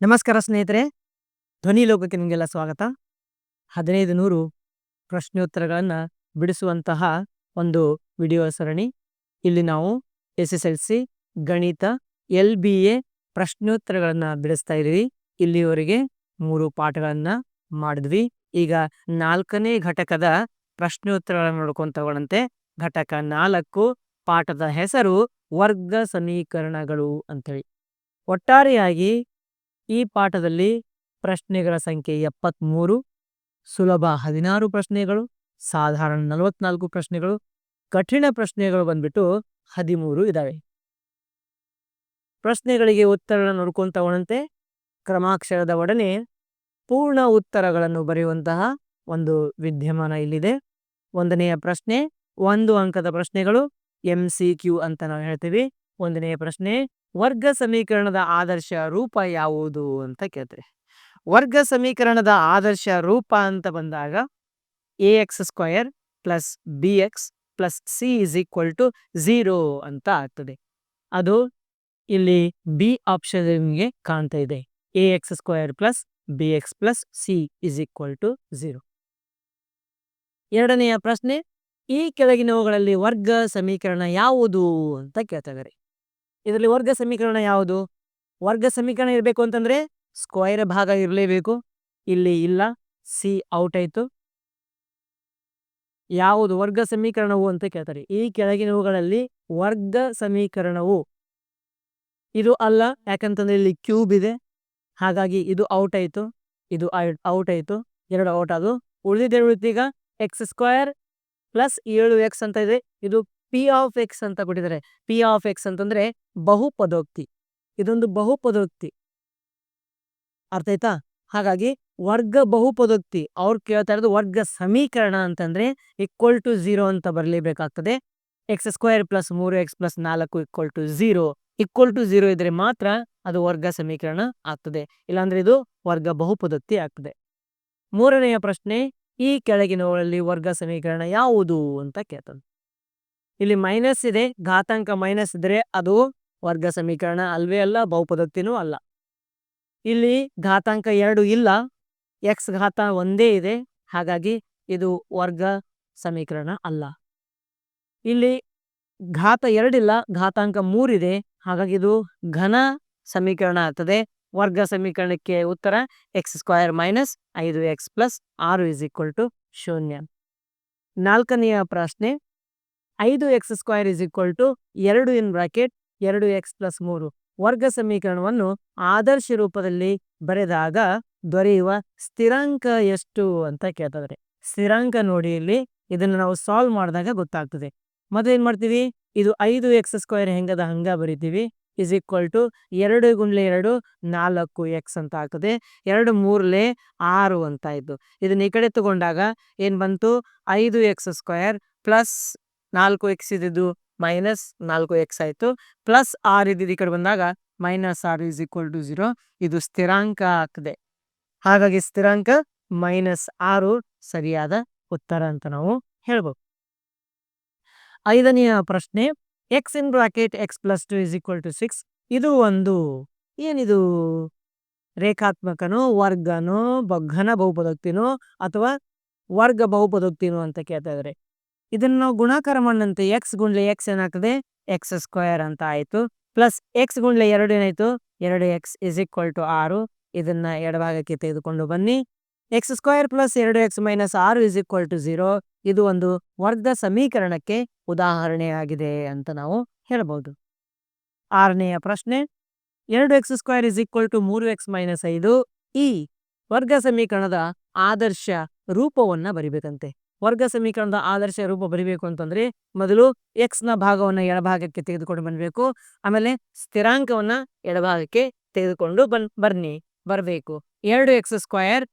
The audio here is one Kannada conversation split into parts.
ನಮಸ್ಕಾರ ಸ್ನೇಹಿತರೆ, ಧ್ವನಿ ಲೋಕಕ್ಕೆ ನಿಮಗೆಲ್ಲ ಸ್ವಾಗತ. ಹದಿನೈದು ನೂರು ಪ್ರಶ್ನೋತ್ತರಗಳನ್ನು ಬಿಡಿಸುವಂತಹ ಒಂದು ವಿಡಿಯೋ ಸರಣಿ. ಇಲ್ಲಿ ನಾವು ಎಸ್ ಎಸ್ ಎಲ್ ಸಿ, ಗಣಿತ, ಎಲ್ ಬಿ ಎ ಪ್ರಶ್ನೋತ್ತರಗಳನ್ನು ಬಿಡಿಸ್ತಾ ಇದ್ದೀವಿ. ಇಲ್ಲಿವರೆಗೆ ಮೂರು ಪಾಠಗಳನ್ನು ಮಾಡಿದ್ವಿ. ಈಗ ನಾಲ್ಕನೇ ಘಟಕದ ಪ್ರಶ್ನೋತ್ತರಗಳನ್ನು ನೋಡ್ಕೊಂತ ಹೋಗೋಣಂತೆ ಘಟಕ ನಾಲ್ಕು, ಪಾಠದ ಹೆಸರು ವರ್ಗ ಸಮೀಕರಣಗಳು ಅಂಥೇಳಿ ಒಟ್ಟಾರೆಯಾಗಿ ಈ ಪಾಠದಲ್ಲಿ ಪ್ರಶ್ನೆಗಳ ಸಂಖ್ಯೆ ಎಪ್ಪತ್ತ್ಮೂರು ಸುಲಭ ಹದಿನಾರು ಪ್ರಶ್ನೆಗಳು, ಸಾಧಾರಣ ನಲವತ್ನಾಲ್ಕು ಪ್ರಶ್ನೆಗಳು, ಕಠಿಣ ಪ್ರಶ್ನೆಗಳು ಬಂದ್ಬಿಟ್ಟು ಹದಿಮೂರು ಇದ್ದಾವೆ ಪ್ರಶ್ನೆಗಳಿಗೆ ಉತ್ತರ ನೋಡ್ಕೊಂತ ಹೋದಂತೆ ಕ್ರಮಾಕ್ಷರದ ಒಡನೆ ಪೂರ್ಣ ಉತ್ತರಗಳನ್ನು ಬರೆಯುವಂತಹ ಒಂದು ವಿದ್ಯಮಾನ ಇಲ್ಲಿದೆ. ಒಂದನೆಯ ಪ್ರಶ್ನೆ, ಒಂದು ಅಂಕದ ಪ್ರಶ್ನೆಗಳು ಎಂ ಸಿ ಕ್ಯೂ ಅಂತ ನಾವು ಹೇಳ್ತೀವಿ. ಒಂದನೆಯ ಪ್ರಶ್ನೆ ವರ್ಗ ಸಮೀಕರಣದ ಆದರ್ಶ ರೂಪ ಯಾವುದು ಅಂತ ಕೇಳ್ತಾರೆ. ವರ್ಗ ಸಮೀಕರಣದ ಆದರ್ಶ ರೂಪ ಅಂತ ಬಂದಾಗ a x square plus b x plus c is equal to zero ಅಂತ ಆಗ್ತದೆ. ಅದು ಇಲ್ಲಿ ಬಿ ಆಪ್ಷನ್ ನಿಮಗೆ ಕಾಣ್ತಾ ಇದೆ. A x square plus b x plus c is equal to zero. ಎರಡನೆಯ ಪ್ರಶ್ನೆ, ಈ ಕೆಳಗಿನವುಗಳಲ್ಲಿ ವರ್ಗ ಸಮೀಕರಣ ಯಾವುದು ಅಂತ ಕೇಳ್ತಾ ಇದ್ದಾರೆ. ಇದರಲ್ಲಿ ವರ್ಗ ಸಮೀಕರಣ ಯಾವುದು? ವರ್ಗ ಸಮೀಕರಣ ಇರಬೇಕು ಅಂತಂದ್ರೆ ಸ್ಕ್ವೈರ್ ಭಾಗ ಇರಲೇಬೇಕು. ಇಲ್ಲಿ ಇಲ್ಲ ಸಿ ಔಟ್ ಆಯ್ತು. ಯಾವುದು ವರ್ಗ ಸಮೀಕರಣವು ಅಂತ ಕೇಳ್ತಾರೆ. ಈ ಕೆಳಗಿನವುಗಳಲ್ಲಿ ವರ್ಗ ಸಮೀಕರಣವು. ಇದು ಅಲ್ಲ, ಯಾಕಂತಂದ್ರೆ ಇಲ್ಲಿ ಕ್ಯೂಬ್ ಇದೆ. ಹಾಗಾಗಿ ಇದು ಔಟ್ ಆಯ್ತು. ಇದು ಔಟ್ ಆಯ್ತು. ಎರಡು ಔಟ್ ಅದು ಉಳಿದಿದೆ ಉಳಿತೀಗ ಎಕ್ಸ್ ಸ್ಕ್ವಯರ್ ಪ್ಲಸ್ ಏಳು ಎಕ್ಸ್ ಅಂತ ಇದೆ. ಇದು ಪಿ ಆಫ್ ಎಕ್ಸ್ ಅಂತ ಕೊಟ್ಟಿದ್ದಾರೆ. ಪಿ ಆಫ್ ಎಕ್ಸ್ ಅಂತಂದ್ರೆ ಬಹುಪದೋಕ್ತಿ. ಇದೊಂದು ಬಹುಪದೋಕ್ತಿ. ಅರ್ಥ ಆಯ್ತಾ? ಹಾಗಾಗಿ ವರ್ಗ ಬಹುಪದೋಕ್ತಿ. ಅವ್ರು ಕೇಳ್ತಾ ಇರೋದು ವರ್ಗ ಸಮೀಕರಣ ಅಂತಂದ್ರೆ ಈಕ್ವಲ್ ಟು ಝೀರೋ ಅಂತ ಬರಲೇಬೇಕಾಗ್ತದೆ. ಎಕ್ಸ್ ಸ್ಕ್ವೇರ್ ಪ್ಲಸ್ ಮೂರು ಎಕ್ಸ್ ಪ್ಲಸ್ ನಾಲ್ಕು equal to zero equal to zero ಇದ್ರೆ ಮಾತ್ರ ಅದು ವರ್ಗ ಸಮೀಕರಣ ಆಗ್ತದೆ. ಇಲ್ಲಾಂದ್ರೆ ಇದು ವರ್ಗ ಬಹುಪದೋಕ್ತಿ ಆಗ್ತದೆ. ಮೂರನೆಯ ಪ್ರಶ್ನೆ, ಈ ಕೆಳಗಿನವುಗಳಲ್ಲಿ ವರ್ಗ ಸಮೀಕರಣ ಯಾವುದು ಅಂತ ಕೇಳ್ತದೆ ಇಲ್ಲಿ ಮೈನಸ್ ಇದೆ, ಘಾತಾಂಕ ಮೈನಸ್ ಇದ್ರೆ ಅದು ವರ್ಗ ಸಮೀಕರಣ ಅಲ್ವೇ ಅಲ್ಲ, ಬಹುಪದೋಕ್ತಿನೂ ಅಲ್ಲ. ಇಲ್ಲಿ ಘಾತಾಂಕ ಎರಡು ಇಲ್ಲ ಎಕ್ಸ್ ಘಾತ ಒಂದೇ ಇದೆ, ಹಾಗಾಗಿ ಇದು ವರ್ಗ ಸಮೀಕರಣ ಅಲ್ಲ. ಇಲ್ಲಿ ಘಾತ ಎರಡಿಲ್ಲ ಘಾತಾಂಕ ಮೂರಿದೆ ಹಾಗಾಗಿ ಇದು ಘನ ಸಮೀಕರಣ ಆಗ್ತದೆ. ವರ್ಗ ಸಮೀಕರಣಕ್ಕೆ ಉತ್ತರ ಎಕ್ಸ್ ಸ್ಕ್ವಯರ್ ಮೈನಸ್ ಐದು ಎಕ್ಸ್ ಪ್ಲಸ್ ಆರು ಇಸ್ ಈಕ್ವಲ್ ಟು ಶೂನ್ಯ. ನಾಲ್ಕನೆಯ ಪ್ರಶ್ನೆ ಐದು x square is equal to ಎರಡು ಇನ್ ಬ್ರಾಕೆಟ್ ಎರಡು ಎಕ್ಸ್ ಪ್ಲಸ್ ಮೂರು. ವರ್ಗ ಸಮೀಕರಣವನ್ನು ಆದರ್ಶ ರೂಪದಲ್ಲಿ ಬರೆದಾಗ ದೊರೆಯುವ ಸ್ಥಿರಾಂಕ ಎಷ್ಟು ಅಂತ ಕೇಳ್ತದ್ರೆ, ಸ್ಥಿರಾಂಕ ನೋಡಿ ಇಲ್ಲಿ ಇದನ್ನು ನಾವು ಸಾಲ್ವ್ ಮಾಡಿದಾಗ ಗೊತ್ತಾಗ್ತದೆ. ಏನ್ ಮಾಡ್ತೀವಿ? ಇದು ಐದು ಎಕ್ಸ್ ಸ್ಕ್ವಯರ್ ಹೆಂಗದ ಹಂಗ ಬರಿತೀವಿ? ಇಸ್ ಈಕ್ವಲ್ ಟು ಎರಡು ಗುಂಡ್ಲೆ ಎರಡು ನಾಲ್ಕು ಎಕ್ಸ್ ಅಂತ ಆಗ್ತದೆ. ಎರಡು ಮೂರ್ಲೆ ಆರು ಅಂತ ಇದ್ದು. ಇದನ್ನ ಈ ಕಡೆ ತಗೊಂಡಾಗ ಏನ್ ಬಂತು? ಐದು ಎಕ್ಸ್ ಸ್ಕ್ವಯರ್ ಪ್ಲಸ್ ನಾಲ್ಕು ಎಕ್ಸ್ ಇದ್ದಿದ್ದು ಮೈನಸ್ ನಾಲ್ಕು ಎಕ್ಸ್ ಆಯ್ತು. ಪ್ಲಸ್ ಆರ್ ಇದ್ದಿದ್ದು ಈ ಕಡೆ ಬಂದಾಗ ಮೈನಸ್ ಆರ್ ಇಸ್ ಈಕ್ವಲ್ ಟು ಝೀರೋ ಇದು ಸ್ಥಿರಾಂಕ ಆಗ್ತದೆ. ಹಾಗಾಗಿ ಸ್ಥಿರಾಂಕ ಮೈನಸ್ ಆರು ಸರಿಯಾದ ಉತ್ತರ ಅಂತ ನಾವು ಹೇಳ್ಬೋದು. ಐದನೆಯ ಪ್ರಶ್ನೆ x in bracket x plus two is equal to six ಇದು ಒಂದು ಏನಿದು? ರೇಖಾತ್ಮಕನೋ, ವರ್ಗನೋ, ಬಗ್ಗನ ಬಹುಪದೋಕ್ತಿನೋ ಅಥವಾ ವರ್ಗ ಬಹುಪದೋಕ್ತಿನೋ ಅಂತ ಕೇಳ್ತಾ ಇದ್ದಾರೆ. ಇದನ್ನ ನಾವು ಗುಣಾಕಾರ ಮಾಡಿದಂತೆ ಎಕ್ಸ್ ಗುಂಡ್ಲೆ ಎಕ್ಸ್ ಏನಾಗ್ತದೆ? ಎಕ್ಸ್ ಸ್ಕ್ವಯರ್ ಅಂತ ಆಯ್ತು. ಪ್ಲಸ್ ಎಕ್ಸ್ ಗುಂಡ್ಲೆ ಎರಡು ಏನಾಯಿತು ಎರಡು ಎಕ್ಸ್ ಇಸ್ ಈಕ್ವಲ್ ಟು ಆರು. ಇದನ್ನ ಎಡಭಾಗಕ್ಕೆ ತೆಗೆದುಕೊಂಡು ಬನ್ನಿ. ಎಕ್ಸ್ ಸ್ಕ್ವಯರ್ ಪ್ಲಸ್ ಎರಡು ಎಕ್ಸ್ ಮೈನಸ್ ಆರು ಇಸ್ ಈಕ್ವಲ್ ಟು ಝೀರೋ ಇದು ಒಂದು ವರ್ಗ ಸಮೀಕರಣಕ್ಕೆ ಉದಾಹರಣೆಯಾಗಿದೆ ಅಂತ ನಾವು ಹೇಳಬಹುದು ಆರನೆಯ ಪ್ರಶ್ನೆ. ಎರಡು x square is equal to ಮೂರು ಎಕ್ಸ್ ಮೈನಸ್ ಐದು. ಈ ವರ್ಗ ಸಮೀಕರಣದ ಆದರ್ಶ ರೂಪವನ್ನ ಬರಿಬೇಕಂತೆ. ವರ್ಗ ಸಮೀಕರಣದ ಆದರ್ಶ ರೂಪ ಬರಿಬೇಕು ಅಂತಂದ್ರೆ ಮೊದಲು ಎಕ್ಸ್ನ ಭಾಗವನ್ನ ಎಡಭಾಗಕ್ಕೆ ತೆಗೆದುಕೊಂಡು ಬನ್ಬೇಕು. ಆಮೇಲೆ ಸ್ಥಿರಾಂಕವನ್ನ ಎಡಭಾಗಕ್ಕೆ ತೆಗೆದುಕೊಂಡು ಬನ್, ಬರ್ನಿ, ಬರಬೇಕು. ಎರಡು ಎಕ್ಸ್ ಸ್ಕ್ವಯರ್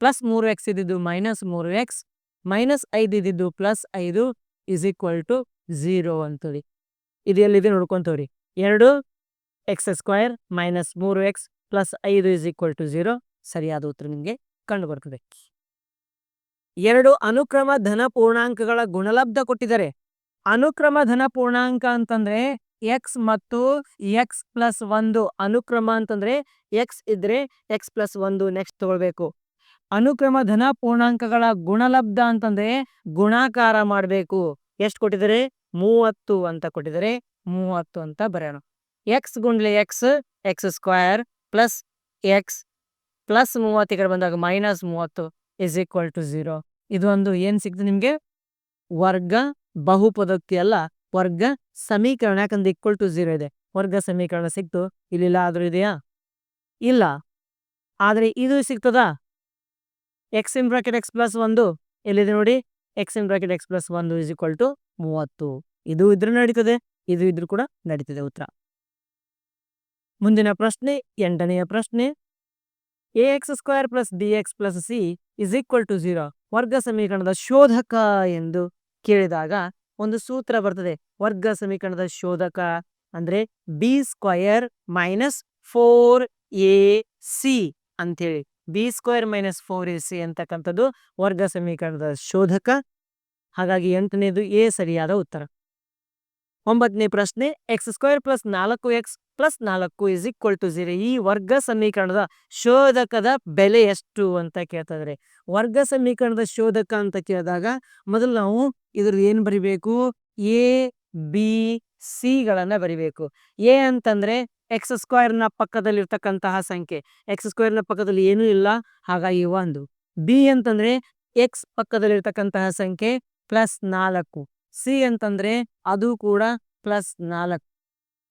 ಪ್ಲಸ್ ಮೂರು ಎಕ್ಸ್ ಇದ್ದಿದ್ದು ಮೈನಸ್ ಮೂರು ಎಕ್ಸ್ ಮೈನಸ್ ಐದು ಇದ್ದಿದ್ದು ಪ್ಲಸ್ ಐದು ಇಸ್ ಈಕ್ವಲ್ ಟು ಝೀರೋ ಅಂತೇಳಿ. ಇದು ಎಲ್ಲಿದೆ ನೋಡ್ಕೊಂತವ್ರಿ ಎರಡು ಎಕ್ಸ್ ಸ್ಕ್ವಯರ್ ಮೈನಸ್ ಮೂರು ಎಕ್ಸ್ ಪ್ಲಸ್ ಐದು ಇಸ್ ಈಕ್ವಲ್ ಟು ಝೀರೋ ಸರಿಯಾದ ಉತ್ತರ ನಿಮಗೆ ಕಂಡು ಬರ್ತದೆ. ಎರಡು ಅನುಕ್ರಮ ಧನ ಪೂರ್ಣಾಂಕಗಳ ಗುಣಲಬ್ಧ ಕೊಟ್ಟಿದ್ದಾರೆ. ಅನುಕ್ರಮ ಧನ ಪೂರ್ಣಾಂಕ ಅಂತಂದ್ರೆ ಎಕ್ಸ್ ಮತ್ತು ಎಕ್ಸ್ ಪ್ಲಸ್ ಒಂದು ಅನುಕ್ರಮ ಅಂತಂದ್ರೆ ಎಕ್ಸ್ ಇದ್ರೆ ಎಕ್ಸ್ ಪ್ಲಸ್ ಒಂದು ನೆಕ್ಸ್ಟ್ ತಗೊಳ್ಬೇಕು. ಅನುಕ್ರಮ ಧನ ಪೂರ್ಣಾಂಕಗಳ ಗುಣಲಬ್ಧ ಅಂತಂದ್ರೆ ಗುಣಾಕಾರ ಮಾಡಬೇಕು. ಎಷ್ಟು ಕೊಟ್ಟಿದ್ದಾರೆ? ಮೂವತ್ತು ಅಂತ ಕೊಟ್ಟಿದ್ದಾರೆ. ಮೂವತ್ತು ಅಂತ ಬರೆಯೋಣ. X ಗುಂಡ್ಲೆ x x square plus x plus ಮೂವತ್ತು ಈ ಕಡೆ ಬಂದಾಗ ಮೈನಸ್ ಮೂವತ್ತು. ಇಸ್ ಈಕ್ವಲ್ ಟು ಝೀರೋ ಇದು ಒಂದು ಏನ್ ಸಿಗ್ತದೆ ನಿಮ್ಗೆ? ವರ್ಗ ಬಹುಪದೋಕ್ತಿ ಅಲ್ಲ ವರ್ಗ ಸಮೀಕರಣ, ಯಾಕಂದ್ರೆ ಈಕ್ವಲ್ ಟು ಝೀರೋ ಇದೆ. ವರ್ಗ ಸಮೀಕರಣ ಸಿಕ್ತು. ಇಲ್ಲಿಲ್ಲ, ಆದ್ರೂ ಇದೆಯಾ? ಇಲ್ಲ. ಆದ್ರೆ ಇದು ಸಿಗ್ತದಾ? X in bracket x plus ಒಂದು. ಎಲ್ಲಿದೆ ನೋಡಿ? X in bracket x plus ಒಂದು ಇಸ್ ಈಕ್ವಲ್ ಟು ಮೂವತ್ತು. ಇದು ಇದ್ರೂ ನಡೀತದೆ. ಇದು ಇದ್ರೂ ಕೂಡ ನಡೀತದೆ ಉತ್ತರ. ಮುಂದಿನ ಪ್ರಶ್ನೆ, ಎಂಟನೆಯ ಪ್ರಶ್ನೆ. A x square plus b x plus c is equal to zero ವರ್ಗ ಸಮೀಕರಣದ ಶೋಧಕ ಎಂದು ಕೇಳಿದಾಗ ಒಂದು ಸೂತ್ರ ಬರ್ತದೆ. ವರ್ಗ ಸಮೀಕರಣದ ಶೋಧಕ ಅಂದ್ರೆ b square minus four a c ಅಂತೇಳಿ b square minus four a c ಅಂತಕ್ಕಂಥದ್ದು ವರ್ಗ ಸಮೀಕರಣದ ಶೋಧಕ. ಹಾಗಾಗಿ ಎಂಟನೇದು ಎ ಸರಿಯಾದ ಉತ್ತರ. ಒಂಬತ್ತನೇ ಪ್ರಶ್ನೆ ಎಕ್ಸ್ ಸ್ಕ್ವೇರ್ ಪ್ಲಸ್ ನಾಲ್ಕು ಎಕ್ಸ್ ಪ್ಲಸ್ ನಾಲ್ಕು ಇಸ್ ಈಕ್ವಲ್ ಟು ಝೀರೋ ಈ ವರ್ಗ ಸಮೀಕರಣದ ಶೋಧಕದ ಬೆಲೆ ಎಷ್ಟು ಅಂತ ಕೇಳ್ತಾರೆ ವರ್ಗ ಸಮೀಕರಣದ ಶೋಧಕ ಅಂತ ಕೇಳಿದಾಗ ಮೊದಲು ನಾವು ಇದ್ರ ಏನ್ ಬರಿಬೇಕು? ಎ ಬಿ ಸಿ ಗಳನ್ನ ಬರಿಬೇಕು. ಎ ಅಂತಂದ್ರೆ ಎಕ್ಸ್ ಸ್ಕ್ವೇರ್ನ ಪಕ್ಕದಲ್ಲಿರ್ತಕ್ಕಂತಹ ಸಂಖ್ಯೆ. ಎಕ್ಸ್ ಸ್ಕ್ವೇರ್ನ ಪಕ್ಕದಲ್ಲಿ ಏನೂ ಇಲ್ಲ, ಹಾಗಾಗಿ ಒಂದು. ಬಿ ಅಂತಂದ್ರೆ ಎಕ್ಸ್ ಪಕ್ಕದಲ್ಲಿರ್ತಕ್ಕಂತಹ ಸಂಖ್ಯೆ ಪ್ಲಸ್ ನಾಲ್ಕು. ಸಿ ಅಂತಂದ್ರೆ ಅದು ಕೂಡ ಪ್ಲಸ್ ನಾಲ್ಕು.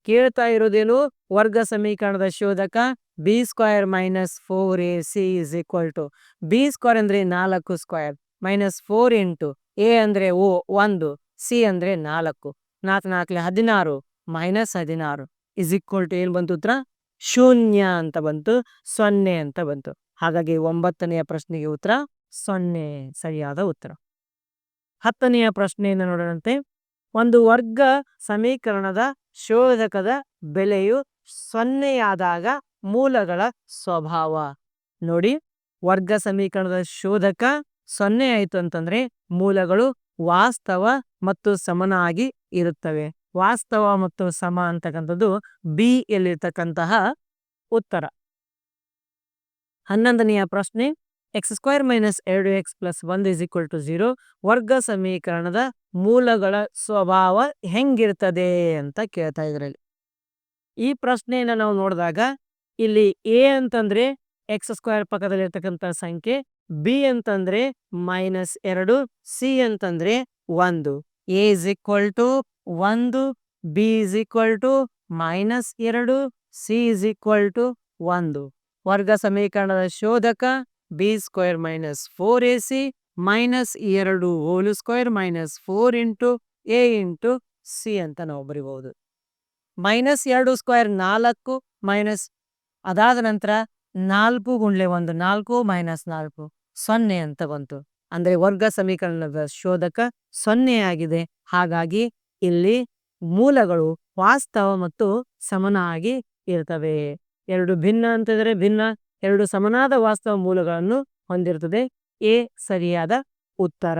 ಕೇಳ್ತಾ ಇರೋದೇನು? ವರ್ಗ ಸಮೀಕರಣದ ಶೋಧಕ b square minus four a c is equal to b square ಅಂದ್ರೆ ನಾಲ್ಕು square minus four into a ಅಂದ್ರೆ ಓ ಒಂದು, ಸಿ ಅಂದ್ರೆ ನಾಲ್ಕು. ನಾಲ್ಕು ನಾಲ್ಕಲೆ ಹದಿನಾರು ಮೈನಸ್ ಹದಿನಾರು ಇಸ್ ಈಕ್ವಲ್ ಟು ಏನ್ ಬಂತು ಉತ್ತರ? ಶೂನ್ಯ ಅಂತ ಬಂತು, ಸೊನ್ನೆ ಅಂತ ಬಂತು. ಹಾಗಾಗಿ ಒಂಬತ್ತನೆಯ ಪ್ರಶ್ನೆಗೆ ಉತ್ತರ, ಸೊನ್ನೆ ಸರಿಯಾದ ಉತ್ತರ. ಹತ್ತನೆಯ ಪ್ರಶ್ನೆಯನ್ನು ನೋಡೋಣಂತೆ. ಒಂದು ವರ್ಗ ಸಮೀಕರಣದ ಶೋಧಕದ ಬೆಲೆಯು ಸೊನ್ನೆಯಾದಾಗ ಮೂಲಗಳ ಸ್ವಭಾವ. ನೋಡಿ, ವರ್ಗ ಸಮೀಕರಣದ ಶೋಧಕ ಸೊನ್ನೆ ಆಯಿತು ಅಂತಂದ್ರೆ ಮೂಲಗಳು ವಾಸ್ತವ ಮತ್ತು ಸಮನಾಗಿ ಇರುತ್ತವೆ. ವಾಸ್ತವ ಮತ್ತು ಸಮ ಅಂತಕ್ಕಂಥದ್ದು ಬಿ ಯಲ್ಲಿರ್ತಕ್ಕಂತಹ ಉತ್ತರ. ಹನ್ನೊಂದನೆಯ ಪ್ರಶ್ನೆ ಎಕ್ಸ್ ಸ್ಕ್ವೇರ್ ಮೈನಸ್ ಎರಡು ಎಕ್ಸ್ ಪ್ಲಸ್ ಒಂದು ಇಸ್ ಈಕ್ವಲ್ ಟು ಝೀರೋ ವರ್ಗ ಸಮೀಕರಣದ ಮೂಲಗಳ ಸ್ವಭಾವ ಹೆಂಗಿರ್ತದೆ ಅಂತ ಕೇಳ್ತಾ ಇದ್ರಲ್ಲಿ. ಈ ಪ್ರಶ್ನೆಯನ್ನ ನಾವು ನೋಡಿದಾಗ ಇಲ್ಲಿ ಎ ಅಂತಂದ್ರೆ ಎಕ್ಸ್ ಸ್ಕ್ವೇರ್ ಪಕ್ಕದಲ್ಲಿರ್ತಕ್ಕಂಥ ಸಂಖ್ಯೆ, ಬಿ ಅಂತಂದ್ರೆ ಮೈನಸ್ ಎರಡು, ಸಿ ಅಂತಂದ್ರೆ ಒಂದು. ಎ ಇಸ್ ಈಕ್ವಲ್ ಟು ಒಂದು, B is equal to minus ಎರಡು, ಸಿ ಇಸ್ ಈಕ್ವಲ್ ಟು ಒಂದು. ವರ್ಗ ಸಮೀಕರಣದ ಶೋಧಕ B square minus four A C minus ಎರಡು whole square minus four into A into C ಅಂತ ನಾವು ಬರಿಬಹುದು. ಮೈನಸ್ ಎರಡು ಸ್ಕ್ವೇರ್ ನಾಲ್ಕು ಮೈನಸ್ ಅದಾದ ನಂತರ ನಾಲ್ಕು ಗುಂಡ್ಲೆ ಒಂದು ನಾಲ್ಕು ಮೈನಸ್ ನಾಲ್ಕು ಸೊನ್ನೆ ಅಂತ ಬಂತು. ಅಂದ್ರೆ ವರ್ಗ ಸಮೀಕರಣದ ಶೋಧಕ ಸೊನ್ನೆ ಆಗಿದೆ. ಹಾಗಾಗಿ ಇಲ್ಲಿ ಮೂಲಗಳು ವಾಸ್ತವ ಮತ್ತು ಸಮನಾಗಿ ಇರ್ತವೆ. ಎರಡು ಭಿನ್ನ ಅಂತಂದ್ರೆ ಭಿನ್ನ ಎರಡು ಸಮನಾದ ವಾಸ್ತವ ಮೂಲಗಳನ್ನು ಹೊಂದಿರುತ್ತದೆ. ಎ ಸರಿಯಾದ ಉತ್ತರ.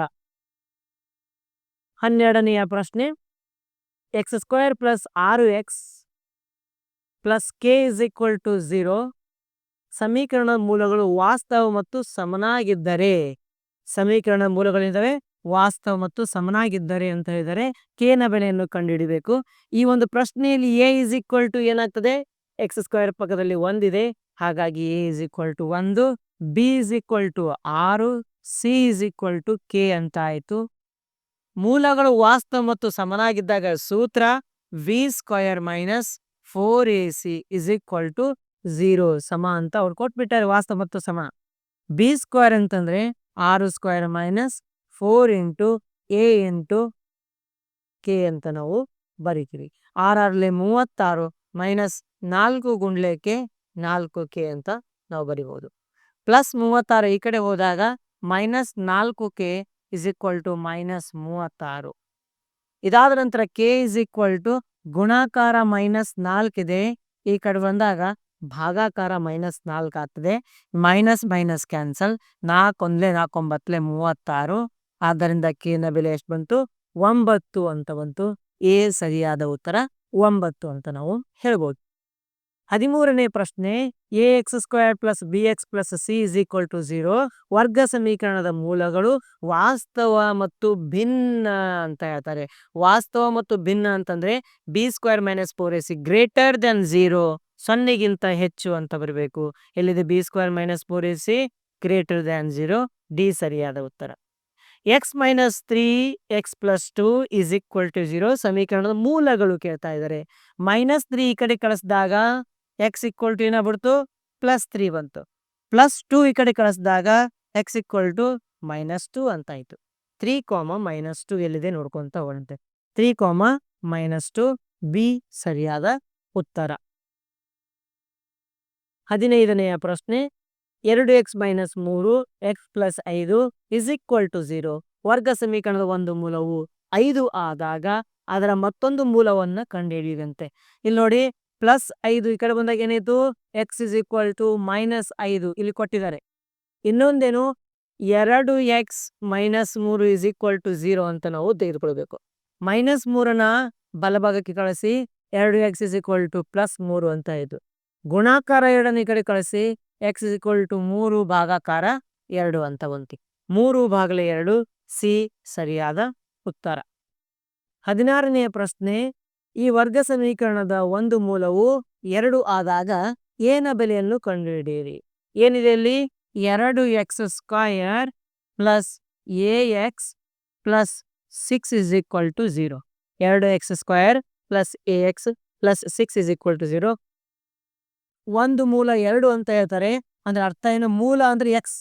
ಹನ್ನೆರಡನೆಯ ಪ್ರಶ್ನೆ. ಎಕ್ಸ್ ಸ್ಕ್ವೇರ್ ಪ್ಲಸ್ ಆರು x plus k is equal to zero. ಸಮೀಕರಣದ ಮೂಲಗಳು ವಾಸ್ತವ ಮತ್ತು ಸಮನಾಗಿದ್ದರೆ. ಸಮೀಕರಣ ಮೂಲಗಳಿದ್ದಾವೆ ವಾಸ್ತವ ಮತ್ತು ಸಮನಾಗಿದ್ದರೆ ಅಂತ ಹೇಳಿದರೆ ನ ಬೆಲೆಯನ್ನು ಕಂಡುಹಿಡಿಬೇಕು. ಈ ಒಂದು ಪ್ರಶ್ನೆಯಲ್ಲಿ ಎ ಇಸ್ ಈಕ್ವಲ್ ಟು ಏನಾಗ್ತದೆ? ಎಕ್ಸ್ ಸ್ಕ್ವೇರ್ ಪಕ್ಕದಲ್ಲಿ ಒಂದಿದೆ. ಹಾಗಾಗಿ ಎ ಇಸ್ ಈಕ್ವಲ್ ಟು ಒಂದು ಬಿ ಇಸ್ ಈಕ್ವಲ್ ಟು ಆರು c is equal to k ಅಂತ ಆಯಿತು. ಮೂಲಗಳು ವಾಸ್ತವ ಮತ್ತು ಸಮನಾಗಿದ್ದಾಗ ಸೂತ್ರ b square minus four a c is equal to zero ಸಮ ಅಂತ ಅವ್ರು ಕೊಟ್ಬಿಟ್ಟಾರೆ ವಾಸ್ತವ ಮತ್ತು ಸಮ. ಬಿ ಸ್ಕ್ವೇರ್ ಅಂತಂದ್ರೆ ಆರು square minus four into a into k ಅಂತ ನಾವು ಬರಿತೀವಿ. ಆರಲ್ಲಿ ಮೂವತ್ತಾರು ಮೈನಸ್ ನಾಲ್ಕು ಗುಂಡ್ಲೆಕ್ಕೆ ನಾಲ್ಕು ಕೆ ಅಂತ ನಾವು ಬರಿಬೋದು. ಪ್ಲಸ್ ಮೂವತ್ತಾರು ಈ ಕಡೆ ಹೋದಾಗ ಮೈನಸ್ ನಾಲ್ಕು K is equal to minus ಮೂವತ್ತಾರು. ಇದಾದ ನಂತರ ಕೆ ಇಸ್ ಈಕ್ವಲ್ ಟು ಗುಣಾಕಾರ ಮೈನಸ್ ನಾಲ್ಕಿದೆ. ಈ ಕಡೆ ಬಂದಾಗ ಭಾಗಾಕಾರ ಮೈನಸ್ ನಾಲ್ಕು ಆಗ್ತದೆ. ಮೈನಸ್ ಮೈನಸ್ ಕ್ಯಾನ್ಸಲ್ ನಾಲ್ಕೊಂದ್ಲೆ ಒಂಬತ್ತಲೆ ಮೂವತ್ತಾರು. ಆದ್ದರಿಂದ ಕೆ ನ ಬೆಲೆ ಎಷ್ಟು ಬಂತು? ಒಂಬತ್ತು ಅಂತ ಬಂತು. ಎ ಸರಿಯಾದ ಉತ್ತರ ಒಂಬತ್ತು ಅಂತ ನಾವು ಹೇಳ್ಬೋದು. ಹದಿಮೂರನೇ ಪ್ರಶ್ನೆ, a x square plus b x plus c is equal to zero. ವರ್ಗ ಸಮೀಕರಣದ ಮೂಲಗಳು ವಾಸ್ತವ ಮತ್ತು ಭಿನ್ನ ಅಂತ ಹೇಳ್ತಾರೆ. ವಾಸ್ತವ ಮತ್ತು ಭಿನ್ನ ಅಂತಂದ್ರೆ b square minus four a c greater than zero, ಸೊನ್ನೆಗಿಂತ ಹೆಚ್ಚು ಅಂತ ಬರಬೇಕು. ಎಲ್ಲಿದೆ b square minus four a c greater than zero? D ಸರಿಯಾದ ಉತ್ತರ. X minus three, x plus two is equal to zero. ಸಮೀಕರಣದ ಮೂಲಗಳು ಕೇಳ್ತಾ ಇದ್ದಾರೆ. ಮೈನಸ್ ತ್ರೀ ಈ ಕಡೆ ಕಳಿಸಿದಾಗ ಎಕ್ಸ್ ಈಕ್ವಲ್ ಟು ಏನಾಗ್ಬಿಡ್ತು ಪ್ಲಸ್ ತ್ರೀ ಬಂತು. ಪ್ಲಸ್ ಟೂ ಈ ಕಡೆ ಕಳಿಸಿದಾಗ x equal to minus two ಅಂತ ಆಯ್ತು. ತ್ರೀ ಕಾಮ ಮೈನಸ್ ಟು ಎಲ್ಲಿದೆ ನೋಡ್ಕೊತ ಹೋಗಂತೆ. Three comma minus two b ಸರಿಯಾದ ಉತ್ತರ. ಹದಿನೈದನೆಯ ಪ್ರಶ್ನೆ. ಎರಡು ಎಕ್ಸ್ ಮೈನಸ್ ಮೂರು ಎಕ್ಸ್ ಪ್ಲಸ್ ಐದು ಇಸ್ ಈಕ್ವಲ್ ಟು ಝೀರೋ ವರ್ಗ ಸಮೀಕರಣದ ಒಂದು ಮೂಲವು ಐದು ಆದಾಗ ಅದರ ಮತ್ತೊಂದು ಮೂಲವನ್ನು ಕಂಡುಹಿಡಿಯುವಂತೆ. ಇಲ್ಲಿ ನೋಡಿ ಪ್ಲಸ್ ಐದು ಈ ಕಡೆ ಬಂದಾಗ ಏನಾಯ್ತು? X is equal to minus ಐದು ಇಲ್ಲಿ ಕೊಟ್ಟಿದ್ದಾರೆ. ಇನ್ನೊಂದೇನು? ಎರಡು ಎಕ್ಸ್ ಮೈನಸ್ ಮೂರು ಇಸ್ ಈಕ್ವಲ್ ಟು ಝೀರೋ ಅಂತ ನಾವು ತೆಗೆದುಕೊಳ್ಬೇಕು. ಮೈನಸ್ ಮೂರನ್ನ ಬಲಭಾಗಕ್ಕೆ ಕಳಿಸಿ, ಎರಡು x is equal to plus ಮೂರು ಅಂತ ಇದ್ದು ಗುಣಾಕಾರ ಎರಡನ್ನ ಈ ಕಡೆ ಕಳಿಸಿ ಎಕ್ಸ್ ಇಸ್ ಈಕ್ವಲ್ ಟು ಮೂರು ಭಾಗಾಕಾರ ಎರಡು ಅಂತ ಬಂತಿ. ಮೂರು ಭಾಗಲೆ ಎರಡು, ಸಿ ಸರಿಯಾದ ಉತ್ತರ. ಹದಿನಾರನೆಯ ಪ್ರಶ್ನೆ ಈ ವರ್ಗ ಸಮೀಕರಣದ ಒಂದು ಮೂಲವು ಎರಡು ಆದಾಗ ಏನ ಬೆಲೆಯನ್ನು ಕಂಡುಹಿಡಿಯಿರಿ? ಏನಿದೆ ಇಲ್ಲಿ? ಎರಡು x square plus a x plus six is equal to zero. ಎರಡು x square plus a x plus six is equal to zero. ಒಂದು ಮೂಲ ಎರಡು ಅಂತ ಹೇಳ್ತಾರೆ. ಅಂದ್ರೆ ಅರ್ಥ ಏನು? ಮೂಲ ಅಂದ್ರೆ ಎಕ್ಸ್.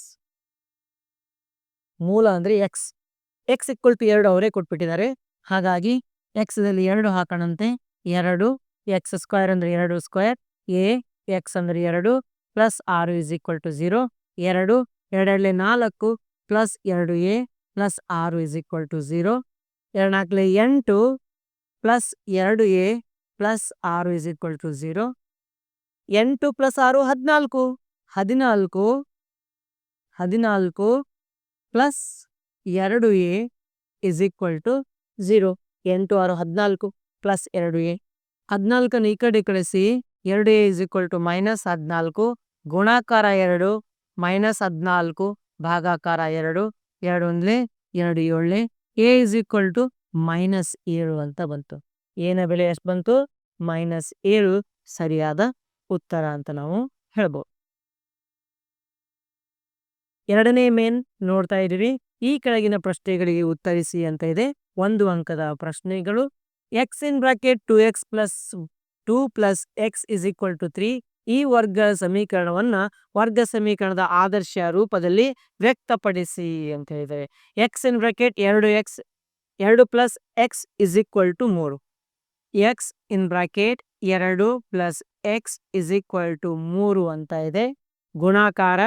ಮೂಲ ಅಂದ್ರೆ ಎಕ್ಸ್. ಎಕ್ಸ್ ಈಕ್ವಲ್ ಟು ಎರಡು ಅವರೇ ಕೊಟ್ಬಿಟ್ಟಿದ್ದಾರೆ. ಹಾಗಾಗಿ ಎಕ್ಸ್ ದಲ್ಲಿ ಎರಡು ಹಾಕೋಣಂತೆ. ಎರಡು ಎಕ್ಸ್ ಸ್ಕ್ವೇರ್ ಅಂದ್ರೆ ಎರಡು ಸ್ಕ್ವೇರ್ ಎ ಎಕ್ಸ್ ಅಂದ್ರೆ ಎರಡು ಪ್ಲಸ್ ಆರು ಇಸ್ ಈಕ್ವಲ್ ಟು ಝೀರೋ ಎರಡು ಎರಡರಲ್ಲಿ ನಾಲ್ಕು ಪ್ಲಸ್ ಎರಡು ಎ ಪ್ಲಸ್ ಆರು ಇಸ್ ಈಕ್ವಲ್ ಟು ಝೀರೋ ಎರಡು ಎಂಟು ಪ್ಲಸ್ ಎರಡು ಎ ಪ್ಲಸ್ ಆರು ಇಸ್ ಈಕ್ವಲ್ ಟು ಝೀರೋ ಎಂಟು ಪ್ಲಸ್ ಆರು ಹದಿನಾಲ್ಕು. ಹದಿನಾಲ್ಕು ಹದಿನಾಲ್ಕು ಪ್ಲಸ್ ಎರಡು a is equal to zero ಎಂಟು ಆರು ಹದಿನಾಲ್ಕು ಪ್ಲಸ್ ಎರಡು ಎ. ಹದಿನಾಲ್ಕನ್ನು ಈ ಕಡೆ ಕಳಿಸಿ. ಎರಡು a is equal to minus ಹದಿನಾಲ್ಕು ಗುಣಾಕಾರ ಎರಡು ಮೈನಸ್ ಹದಿನಾಲ್ಕು ಭಾಗಾಕಾರ ಎರಡು. ಎರಡು ಒಂದ್ಲೆ ಎರಡು ಏಳ್ಲೆ a. Is equal to minus ಏಳು ಅಂತ ಬಂತು. ಏನ ಬೆಲೆ ಎಷ್ಟು ಬಂತು? ಮೈನಸ್ ಏಳು ಸರಿಯಾದ ಉತ್ತರ ಅಂತ ನಾವು ಹೇಳ್ಬೋದು. ಎರಡನೇ ಮೇನ್ ನೋಡ್ತಾ ಇದ್ದೀವಿ ಈ ಕೆಳಗಿನ ಪ್ರಶ್ನೆಗಳಿಗೆ ಉತ್ತರಿಸಿ ಅಂತ ಇದೆ. ಒಂದು ಅಂಕದ ಪ್ರಶ್ನೆಗಳು. X in bracket two x plus two plus x is equal to three ಈ ವರ್ಗ ಸಮೀಕರಣವನ್ನ ವರ್ಗ ಸಮೀಕರಣದ ಆದರ್ಶ ರೂಪದಲ್ಲಿ ವ್ಯಕ್ತಪಡಿಸಿ ಅಂತ ಹೇಳಿದರೆ ಎಕ್ಸ್ ಇನ್ ಬ್ರಾಕೆಟ್ ಎರಡು ಎಕ್ಸ್ ಎರಡು plus x is equal to ಮೂರು. ಎಕ್ಸ್ ಇನ್ ಬ್ರಾಕೆಟ್ ಎರಡು plus x is equal to ಮೂರು ಅಂತ ಇದೆ. ಗುಣಾಕಾರ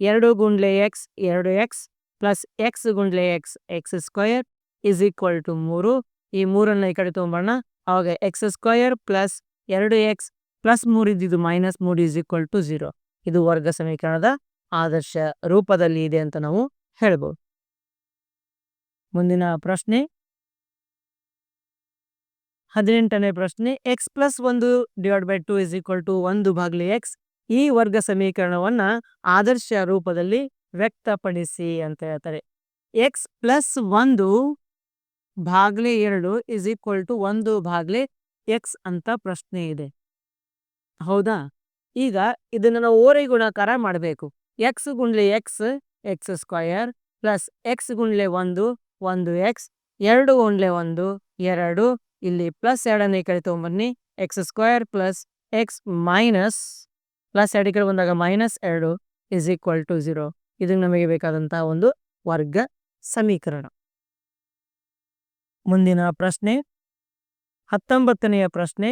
ಎರಡು ಗುಂಡ್ಲೆ ಎಕ್ಸ್ ಎರಡು X plus X ಗುಂಡ್ಲೆ x x square is equal to ಮೂರು. ಈ ಮೂರನ್ನು ಈ ಕಡೆ ತೊಗೊಂಬರೋಣ ಅವಾಗ ಎಕ್ಸ್ ಸ್ಕ್ವಯರ್ ಪ್ಲಸ್ ಎರಡು ಎಕ್ಸ್ ಪ್ಲಸ್ ಮೂರು ಇದ್ದಿದ್ದು ಮೈನಸ್ ಮೂರು ಇಸ್ ಈಕ್ವಲ್ ಟು ಝೀರೋ ಇದು ವರ್ಗ ಸಮೀಕರಣದ ಆದರ್ಶ ರೂಪದಲ್ಲಿ ಇದೆ ಅಂತ ನಾವು ಹೇಳ್ಬೋದು. ಮುಂದಿನ ಪ್ರಶ್ನೆ. ಹದಿನೆಂಟನೇ ಪ್ರಶ್ನೆ. ಎಕ್ಸ್ ಪ್ಲಸ್ ಒಂದು divide by two is equal to ಒಂದು ಬಾಗ್ಲಿ ಎಕ್ಸ್ ಈ ವರ್ಗ ಸಮೀಕರಣವನ್ನ ಆದರ್ಶ ರೂಪದಲ್ಲಿ ವ್ಯಕ್ತಪಡಿಸಿ ಅಂತ ಹೇಳ್ತಾರೆ. ಎಕ್ಸ್ ಪ್ಲಸ್ ಒಂದು ಭಾಗ್ಲೆ ಎರಡು ಇಸ್ ಈಕ್ವಲ್ ಟು ಒಂದು ಭಾಗ್ಲೆ ಎಕ್ಸ್ ಅಂತ ಪ್ರಶ್ನೆ ಇದೆ. ಹೌದಾ? ಈಗ ಇದನ್ನ ನಾವು ಓರೆ ಗುಣಾಕಾರ ಮಾಡಬೇಕು. X ಗುಂಡ್ಲೆ x x square plus x ಗುಂಡ್ಲೆ ಒಂದು ಒಂದು ಎಕ್ಸ್ ಎರಡು ಗುಂಡ್ಲೆ ಒಂದು, ಎರಡು, ಇಲ್ಲಿ ಪ್ಲಸ್ ಎರಡನೇ ಕಡೆ ತೊಗೊಂಬನ್ನಿ. X square plus x minus plus ಎರಡು ಕಡೆ ಬಂದಾಗ ಮೈನಸ್ ಎರಡು ಇಸ್ ಈಕ್ವಲ್ ಟು ಝೀರೋ ಇದು ನಮಗೆ ಬೇಕಾದಂತಹ ಒಂದು ವರ್ಗ ಸಮೀಕರಣ. ಮುಂದಿನ ಪ್ರಶ್ನೆ. ಹತ್ತೊಂಬತ್ತನೆಯ ಪ್ರಶ್ನೆ.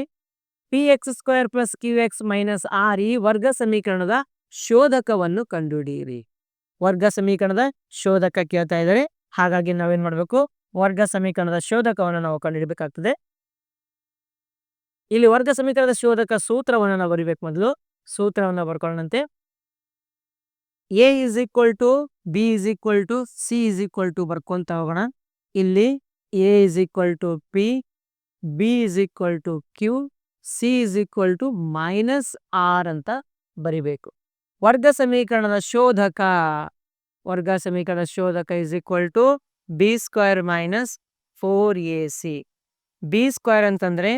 P x square plus q x minus r ಈ ವರ್ಗ ಸಮೀಕರಣದ ಶೋಧಕವನ್ನು ಕಂಡುಹಿಡಿಯಿರಿ. ವರ್ಗ ಸಮೀಕರಣದ ಶೋಧಕ ಕೇಳ್ತಾ ಇದ್ದಾರೆ. ಹಾಗಾಗಿ ನಾವೇನ್ ಮಾಡಬೇಕು? ವರ್ಗ ಸಮೀಕರಣದ ಶೋಧಕವನ್ನು ನಾವು ಕಂಡುಹಿಡಬೇಕಾಗ್ತದೆ. ಇಲ್ಲಿ ವರ್ಗ ಸಮೀಕರಣದ ಶೋಧಕ ಸೂತ್ರವನ್ನು ನಾವು ಬರಿಬೇಕು ಮೊದಲು. ಸೂತ್ರವನ್ನು ಬರ್ಕೊಳ್ಳೋಣಂತೆ. A is equal to b is equal to c is equal to ಬರ್ಕೊಂತ ಹೋಗೋಣ. ಇಲ್ಲಿ a is equal to p b is equal to q c is equal to minus r ಅಂತ ಬರಿಬೇಕು. ವರ್ಗ ಸಮೀಕರಣದ ಶೋಧಕ, ವರ್ಗ ಸಮೀಕರಣದ ಶೋಧಕ is equal to b square minus four a c b square ಅಂತಂದ್ರೆ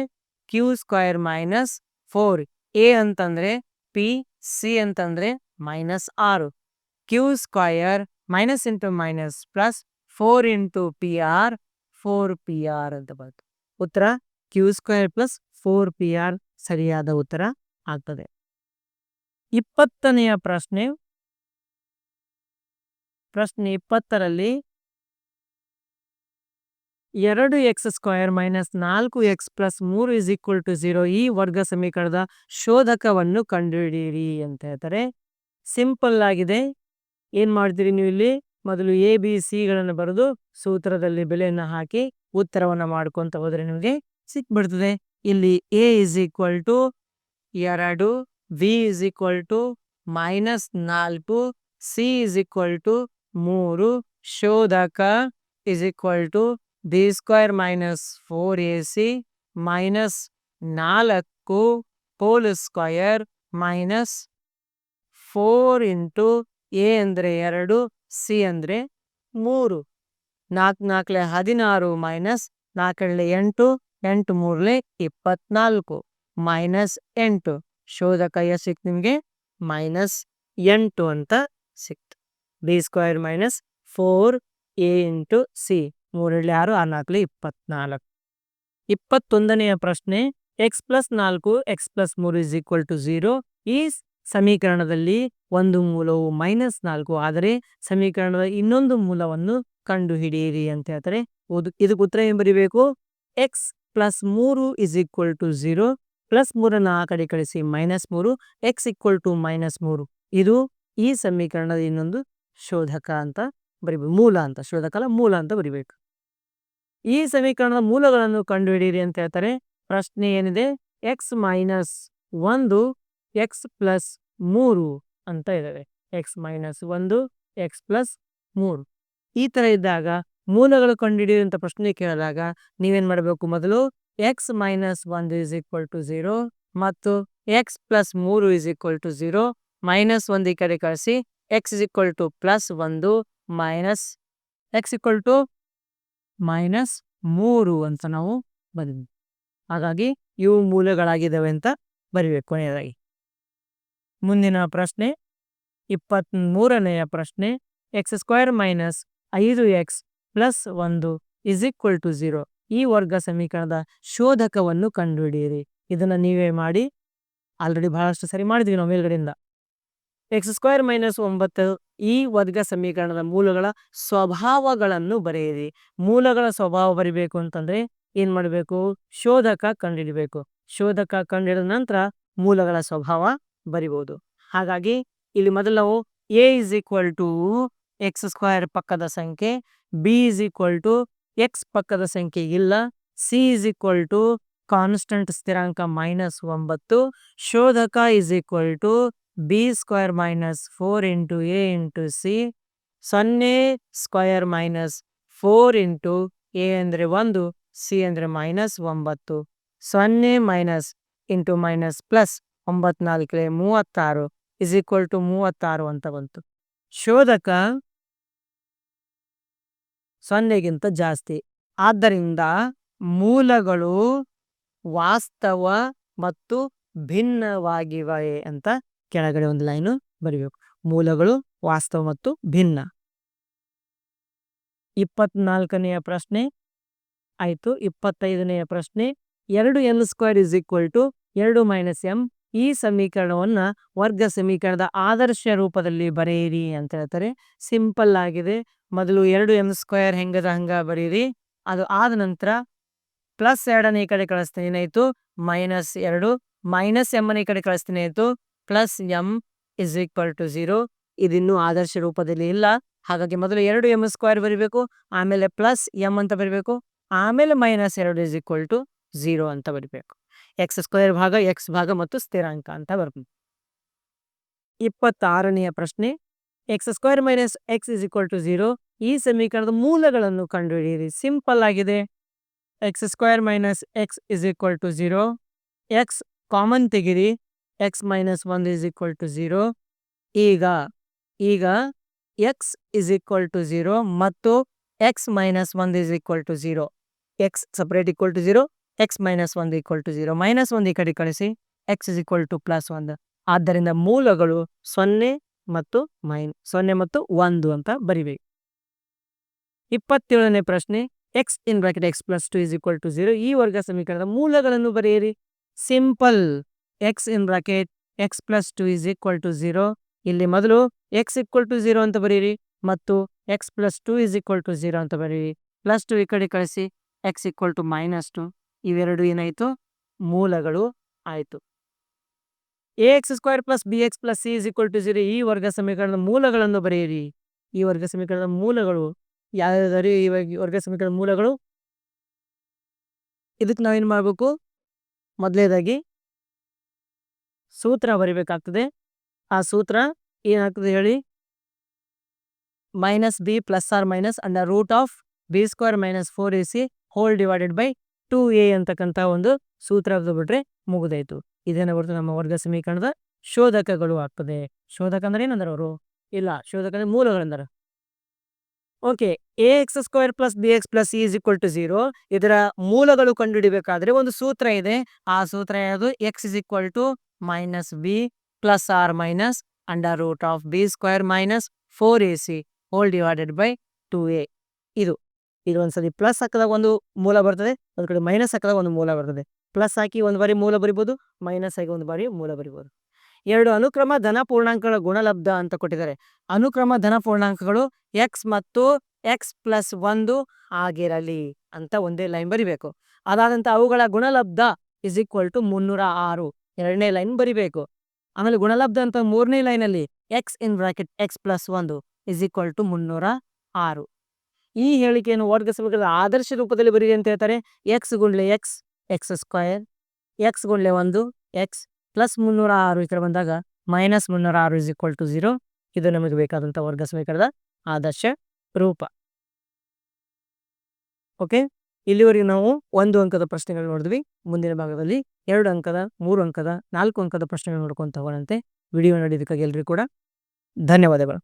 q square minus four a ಅಂತಂದ್ರೆ ಪಿ ಸಿ ಅಂತಂದ್ರೆ ಮೈನಸ್ ಆರು q square minus into minus plus four into p r four p r ಅಂತ ಬರುತ್ತೆ ಉತ್ತರ q square plus four p r ಸರಿಯಾದ ಉತ್ತರ ಆಗ್ತದೆ. ಇಪ್ಪತ್ತನೆಯ ಪ್ರಶ್ನೆ. ಪ್ರಶ್ನೆ ಇಪ್ಪತ್ತರಲ್ಲಿ ಎರಡು ಎಕ್ಸ್ ಸ್ಕ್ವಯರ್ ಮೈನಸ್ ನಾಲ್ಕು ಎಕ್ಸ್ ಪ್ಲಸ್ ಮೂರು ಇಸ್ ಈಕ್ವಲ್ ಟು ಝೀರೋ ಈ ವರ್ಗ ಸಮೀಕರಣದ ಶೋಧಕವನ್ನು ಕಂಡುಹಿಡಿಯಿರಿ ಅಂತ ಹೇಳ್ತಾರೆ. ಸಿಂಪಲ್ ಆಗಿದೆ. ಏನು ಮಾಡ್ತೀರಿ ನೀವು ಇಲ್ಲಿ? ಮೊದಲು ಎ ಬಿ ಸಿಗಳನ್ನು ಬರೆದು ಸೂತ್ರದಲ್ಲಿ ಬೆಲೆಯನ್ನು ಹಾಕಿ ಉತ್ತರವನ್ನು ಮಾಡ್ಕೊಂತ ಹೋದ್ರೆ ನಿಮಗೆ ಸಿಕ್ಬಿಡ್ತದೆ. ಇಲ್ಲಿ ಎ ಇಸ್ ಈಕ್ವಲ್ ಟು ಎರಡು b is equal to minus ನಾಲ್ಕು ಸಿ ಇಸ್ ಈಕ್ವಲ್ ಟು ಮೂರು, ಶೋಧಕ is equal to b square minus four a c minus ನಾಲ್ಕು whole square minus four into a ಅಂದರೆ ಎರಡು ಸಿ ಅಂದರೆ ಮೂರು. ನಾಲ್ಕು ನಾಲ್ಕಲೆ ಹದಿನಾರು ಮೈನಸ್ ನಾಲ್ಕಳೆ ಎಂಟು ಎಂಟು ಮೂರಲೆ ಇಪ್ಪತ್ನಾಲ್ಕು ಮೈನಸ್ ಎಂಟು. ಶೋಧಕ ಎಷ್ಟು ಸಿಕ್ತು ನಿಮಗೆ? ಮೈನಸ್ ಎಂಟು ಅಂತ ಸಿಕ್ತು. B square minus four a into c. ಮೂರಲ್ಲಿ ಆರು ಆ ನಾಲ್ಕಲೆ ಇಪ್ಪತ್ನಾಲ್ಕು. ಇಪ್ಪತ್ತೊಂದನೆಯ ಪ್ರಶ್ನೆ, ಎಕ್ಸ್ ಪ್ಲಸ್ ನಾಲ್ಕು, ಎಕ್ಸ್ ಪ್ಲಸ್ ಮೂರು ಇಸ್ ಈಕ್ವಲ್ ಟು ಝೀರೋ. ಈ ಸಮೀಕರಣದಲ್ಲಿ ಒಂದು ಮೂಲವು ಮೈನಸ್ ನಾಲ್ಕು, ಆದರೆ ಸಮೀಕರಣದ ಇನ್ನೊಂದು ಮೂಲವನ್ನು ಕಂಡು ಹಿಡಿಯಿರಿ ಅಂತ ಹೇಳ್ತಾರೆ. ಇದಕ್ಕೆ ಉತ್ತರ ಏನು ಬರಿಬೇಕು? ಎಕ್ಸ್ ಪ್ಲಸ್ ಮೂರು is equal to zero plus ಮೂರನ್ನು ಆ ಕಡೆ ಕಳಿಸಿ ಮೈನಸ್ ಮೂರು ಎಕ್ಸ್ ಈಕ್ವಲ್ ಟು ಮೈನಸ್ ಮೂರು. ಇದು ಈ ಸಮೀಕರಣದ ಇನ್ನೊಂದು ಶೋಧಕ ಅಂತ ಬರಿಬೇಕು. ಮೂಲ ಅಂತ, ಶೋಧಕ ಅಲ್ಲ, ಮೂಲ ಅಂತ ಬರಿಬೇಕು. ಈ ಸಮೀಕರಣದ ಮೂಲಗಳನ್ನು ಕಂಡುಹಿಡಿಯಿರಿ ಅಂತ ಹೇಳ್ತಾರೆ. ಪ್ರಶ್ನೆ ಏನಿದೆ? ಎಕ್ಸ್ ಮೈನಸ್ ಒಂದು ಎಕ್ಸ್ ಪ್ಲಸ್ ಮೂರು ಅಂತ ಇದಾವೆ. ಎಕ್ಸ್ ಮೈನಸ್ ಒಂದು ಎಕ್ಸ್ ಪ್ಲಸ್ ಮೂರು. ಈ ತರ ಇದ್ದಾಗ ಮೂಲಗಳು ಕಂಡುಹಿಡಿಯುವಂತ ಪ್ರಶ್ನೆ ಕೇಳಿದಾಗ ನೀವೇನ್ ಮಾಡಬೇಕು ಮೊದಲು ಎಕ್ಸ್ ಮೈನಸ್ ಒಂದು ಇಸ್ ಈಕ್ವಲ್ ಟು ಝೀರೋ ಮತ್ತು ಎಕ್ಸ್ ಪ್ಲಸ್ ಮೂರು is equal to zero minus ಒಂದು ಈ ಕಡೆ ಕಳಿಸಿ x is equal to plus ಒಂದು minus x equal to minus ಮೂರು ಅಂತ ನಾವು ಬಂದಿದ್ವಿ ಹಾಗಾಗಿ ಇವು ಮೂಲಗಳಾಗಿದ್ದಾವೆ ಅಂತ ಬರಿಬೇಕು ಕೊನೆಯದಾಗಿ. ಮುಂದಿನ ಪ್ರಶ್ನೆ ಇಪ್ಪತ್ತ್ ಮೂರನೆಯ ಪ್ರಶ್ನೆ ಎಕ್ಸ್ ಸ್ಕ್ವೇರ್ ಮೈನಸ್ ಐದು ಎಕ್ಸ್ ಪ್ಲಸ್ ಒಂದು ಇಸ್ ಈಕ್ವಲ್ ಟು ಝೀರೋ. ಈ ವರ್ಗ ಸಮೀಕರಣದ ಶೋಧಕವನ್ನು ಕಂಡುಹಿಡಿಯಿರಿ. ಇದನ್ನು ನೀವೇ ಮಾಡಿ ಆಲ್ರೆಡಿ ಬಹಳಷ್ಟು ಸರಿ ಮಾಡಿದ್ವಿ ನಾವು ಮೇಲ್ಗಡೆಯಿಂದ. ಎಕ್ಸ್ ಸ್ಕ್ವೇರ್ ಮೈನಸ್ ಒಂಬತ್ತು ಈ ವರ್ಗ ಸಮೀಕರಣದ ಮೂಲಗಳ ಸ್ವಭಾವಗಳನ್ನು ಬರೆಯಿರಿ. ಮೂಲಗಳ ಸ್ವಭಾವ ಬರಿಬೇಕು ಅಂತಂದ್ರೆ ಏನ್ ಮಾಡಬೇಕು? ಶೋಧಕ ಕಂಡುಹಿಡಬೇಕು. ಶೋಧಕ ಕಂಡುಹಿಡಿದ ನಂತರ ಮೂಲಗಳ ಸ್ವಭಾವ ಬರಿಬಹುದು ಹಾಗಾಗಿ ಇಲ್ಲಿ ಮೊದಲು ನಾವು a is equal to x square ಪಕ್ಕದ ಸಂಖ್ಯೆ b is equal to x ಪಕ್ಕದ ಸಂಖ್ಯೆ ಇಲ್ಲ c is equal to constant ಸ್ಥಿರಾಂಕ ಮೈನಸ್ ಒಂಬತ್ತು, ಶೋಧಕ is equal to b square minus four into a into c ಸೊನ್ನೆ square minus four into a ಅಂದರೆ ಒಂದು ಸಿ ಅಂದರೆ ಮೈನಸ್ ಒಂಬತ್ತು, ಸೊನ್ನೆ ಮೈನಸ್ ಇಂಟು ಮೈನಸ್ ಪ್ಲಸ್ ಒಂಬತ್ನಾಲ್ಕಲೆ ಮೂವತ್ತಾರು ಇಸ್ ಈಕ್ವಲ್ ಟು ಮೂವತ್ತಾರು ಅಂತ ಬಂತು. ಶೋಧಕ ಸೊನ್ನೆಗಿಂತ ಜಾಸ್ತಿ. ಆದ್ದರಿಂದ ಮೂಲಗಳು ವಾಸ್ತವ ಮತ್ತು ಭಿನ್ನವಾಗಿವೆ ಅಂತ ಕೆಳಗಡೆ ಒಂದು ಲೈನು ಬರಿಬೇಕು. ಮೂಲಗಳು ವಾಸ್ತವ ಮತ್ತು ಭಿನ್ನ. ಇಪ್ಪತ್ನಾಲ್ಕನೆಯ ಪ್ರಶ್ನೆ ಆಯ್ತು. ಇಪ್ಪತ್ತೈದನೆಯ ಪ್ರಶ್ನೆ ಎರಡು n square is equal to ಎರಡು ಮೈನಸ್ ಎಂ ಈ ಸಮೀಕರಣವನ್ನ ವರ್ಗ ಸಮೀಕರಣದ ಆದರ್ಶ ರೂಪದಲ್ಲಿ ಬರೆಯಿರಿ ಅಂತ ಹೇಳ್ತಾರೆ. ಸಿಂಪಲ್ ಆಗಿದೆ. ಮೊದಲು ಎರಡು ಎಂ ಸ್ಕ್ವೇರ್ ಹೆಂಗದ ಹಂಗ ಬರೀರಿ ಅದು ಆದ ನಂತರ ಪ್ಲಸ್ ಎರಡನೇ ಈ ಕಡೆ ಕಳಿಸ್ತೀನಿ ಏನಾಯ್ತು? ಮೈನಸ್ ಎರಡು. ಮೈನಸ್ ಎಮ್ಮನ ಈ ಕಡೆ ಕಳಿಸ್ತೀನಿ ಆಯ್ತು plus m is equal to zero ಇದಿನ್ನೂ ಆದರ್ಶ ರೂಪದಲ್ಲಿ ಇಲ್ಲ. ಹಾಗಾಗಿ ಮೊದಲು ಎರಡು ಎಂ ಸ್ಕ್ವೇರ್ ಬರೀಬೇಕು. ಆಮೇಲೆ ಪ್ಲಸ್ ಎಂ ಅಂತ ಬರೀಬೇಕು. ಆಮೇಲೆ ಮೈನಸ್ ಎರಡು ಇಸ್ ಈಕ್ವಲ್ ಟು ಝೀರೋ ಅಂತ ಬರಿಬೇಕು. ಎಕ್ಸ್ ಸ್ಕ್ವೇರ್ ಭಾಗ, ಎಕ್ಸ್ ಭಾಗ ಮತ್ತು ಸ್ಥಿರಾಂಕ ಅಂತ ಬರ್ತದೆ. ಇಪ್ಪತ್ತಾರನೆಯ ಪ್ರಶ್ನೆ, x square minus x is equal to zero. ಈ ಸಮೀಕರಣದ ಮೂಲಗಳನ್ನು ಕಂಡುಹಿಡಿಯಿರಿ. ಸಿಂಪಲ್ ಆಗಿದೆ. X square minus x is equal to zero. X common ತೆಗಿರಿ. X minus one is equal to zero. ಈಗ ಈಗ x is equal to zero ಮತ್ತು x minus one is equal to zero. X separate equal to zero. X minus ಒಂದು ಈಕ್ವಲ್ ಟು ಜೀರೋ ಮೈನಸ್ ಒಂದು ಈ ಕಡೆ ಕಳಿಸಿ x is equal to plus ಒಂದು ಆದ್ದರಿಂದ ಮೂಲಗಳು ಸೊನ್ನೆ ಮತ್ತು ಮೈನ್, ಸೊನ್ನೆ ಮತ್ತು ಒಂದು ಅಂತ ಬರಿಬೇಕು. ಇಪ್ಪತ್ತೇಳನೇ ಪ್ರಶ್ನೆ x in bracket x plus two is equal to zero ಈ ವರ್ಗ ಸಮೀಕರಣದ ಮೂಲಗಳನ್ನು ಬರೆಯಿರಿ. Simple x in bracket x plus two is equal to zero ಇಲ್ಲಿ ಮೊದಲು ಎಕ್ಸ್ ಈಕ್ವಲ್ ಟು ಜೀರೋ ಅಂತ ಬರೀರಿ ಮತ್ತು x plus two is equal to zero ಅಂತ ಬರೀರಿ ಪ್ಲಸ್ ಟು ಈ ಕಡೆ ಕಳಿಸಿ x equal to minus two ಇವೆರಡು ಏನಾಯಿತು? ಮೂಲಗಳು ಆಯಿತು. A x square plus b x plus c is equal to zero ಈ ವರ್ಗ ಸಮೀಕರಣದ ಮೂಲಗಳನ್ನು ಬರೆಯಿರಿ. ಈ ವರ್ಗ ಸಮೀಕರಣದ ಮೂಲಗಳು ಯಾವ್ಯಾವ್ದಾರು? ಈ ವರ್ಗ- ಸಮೀಕರಣದ ಮೂಲಗಳು? ಇದಕ್ಕೆ ನಾವೇನು ಮಾಡಬೇಕು? ಮೊದಲೇದಾಗಿ ಸೂತ್ರ ಬರಿಬೇಕಾಗ್ತದೆ. ಆ ಸೂತ್ರ ಏನಾಗ್ತದೆ ಹೇಳಿ? Minus b plus or minus under root of b square minus four a c whole divided by two a ಅಂತಕ್ಕಂಥ ಒಂದು ಸೂತ್ರ ಬಿಟ್ರೆ ಮುಗಿದಾಯ್ತು. ಇದೇನ ಬರ್ತದೆ ನಮ್ಮ ವರ್ಗ ಸಮೀಕರಣದ ಶೋಧಕಗಳು ಆಗ್ತದೆ. ಶೋಧಕ ಅಂದ್ರೆ ಏನಂದ್ರೆ ಅವರು ಇಲ್ಲ, ಶೋಧಕ ಅಂದ್ರೆ ಮೂಲಗಳಂದ್ರೆ okay a x square plus b x plus is equal to zero ಇದರ ಮೂಲಗಳು ಕಂಡುಹಿಡಿಬೇಕಾದ್ರೆ ಒಂದು ಸೂತ್ರ ಇದೆ. ಆ ಸೂತ್ರ ಯಾವುದು? X is equal to minus b plus or minus under root of b square minus four a c whole divided by two a ಇದು. ಇದು ಒಂದ್ಸರಿ ಪ್ಲಸ್ ಹಾಕಿದಾಗ ಒಂದು ಮೂಲ ಬರ್ತದೆ, ಒಂದ್ ಕಡೆ ಮೈನಸ್ ಹಾಕಿದಾಗ ಒಂದು ಮೂಲ ಬರ್ತದೆ. ಪ್ಲಸ್ ಹಾಕಿ ಒಂದು ಬಾರಿ ಮೂಲ ಬರಿಬೋದು ಮೈನಸ್ ಆಗಿ ಒಂದು ಬಾರಿ ಮೂಲ ಬರಿಬೋದು. ಎರಡು ಅನುಕ್ರಮ ಧನ ಪೂರ್ಣಾಂಕಗಳ ಗುಣಲಬ್ಧ ಅಂತ ಕೊಟ್ಟಿದ್ದಾರೆ. ಅನುಕ್ರಮ ಧನ ಪೂರ್ಣಾಂಕಗಳು ಎಕ್ಸ್ ಮತ್ತು ಎಕ್ಸ್ ಪ್ಲಸ್ ಒಂದು ಆಗಿರಲಿ ಅಂತ ಒಂದೇ ಲೈನ್ ಬರಿಬೇಕು. ಅದಾದಂತ ಅವುಗಳ ಗುಣಲಬ್ಧ ಇಸ್ ಈಕ್ವಲ್ ಟು ಮುನ್ನೂರ ಆರು. ಎರಡನೇ ಲೈನ್ ಬರಿಬೇಕು. ಆಮೇಲೆ ಗುಣಲಬ್ಧ ಅಂತ ಮೂರನೇ ಲೈನಲ್ಲಿ x in bracket x plus ಒಂದು ಇಸ್ ಈಕ್ವಲ್ ಟು ಮುನ್ನೂರ ಆರು. ಈ ಹೇಳಿಕೆಯನ್ನು ವರ್ಗ ಸಮೀಕರಣದ ಆದರ್ಶ ರೂಪದಲ್ಲಿ ಬರೀರಿ ಅಂತ ಹೇಳ್ತಾರೆ. ಎಕ್ಸ್ ಗುಂಡ್ಲೆ ಎಕ್ಸ್ ಎಕ್ಸ್ ಸ್ಕ್ವಯರ್ ಎಕ್ಸ್ ಗುಂಡ್ಲೆ ಒಂದು ಎಕ್ಸ್ ಪ್ಲಸ್ ಮುನ್ನೂರ ಆರು ಈ ಕಡೆ ಬಂದಾಗ ಮೈನಸ್ ಮುನ್ನೂರ ಆರು ಇಸ್ ಈಕ್ವಲ್ ಟು ಝೀರೋ ಇದು ನಮಗೆ ಬೇಕಾದಂಥ ವರ್ಗ ಸಮೀಕರಣದ ಆದರ್ಶ ರೂಪ. ಓಕೆ ಇಲ್ಲಿವರೆಗೆ ನಾವು ಒಂದು ಅಂಕದ ಪ್ರಶ್ನೆಗಳು ನೋಡಿದ್ವಿ. ಮುಂದಿನ ಭಾಗದಲ್ಲಿ ಎರಡು ಅಂಕದ, ಮೂರು ಅಂಕದ, ನಾಲ್ಕು ಅಂಕದ ಪ್ರಶ್ನೆಗಳು ನೋಡ್ಕೊಂತ ಹೋಗೋಣಂತೆ. ವಿಡಿಯೋ ನೋಡಿದಕ್ಕಾಗಿ ಎಲ್ಲರಿಗೂ ಕೂಡ ಧನ್ಯವಾದಗಳು.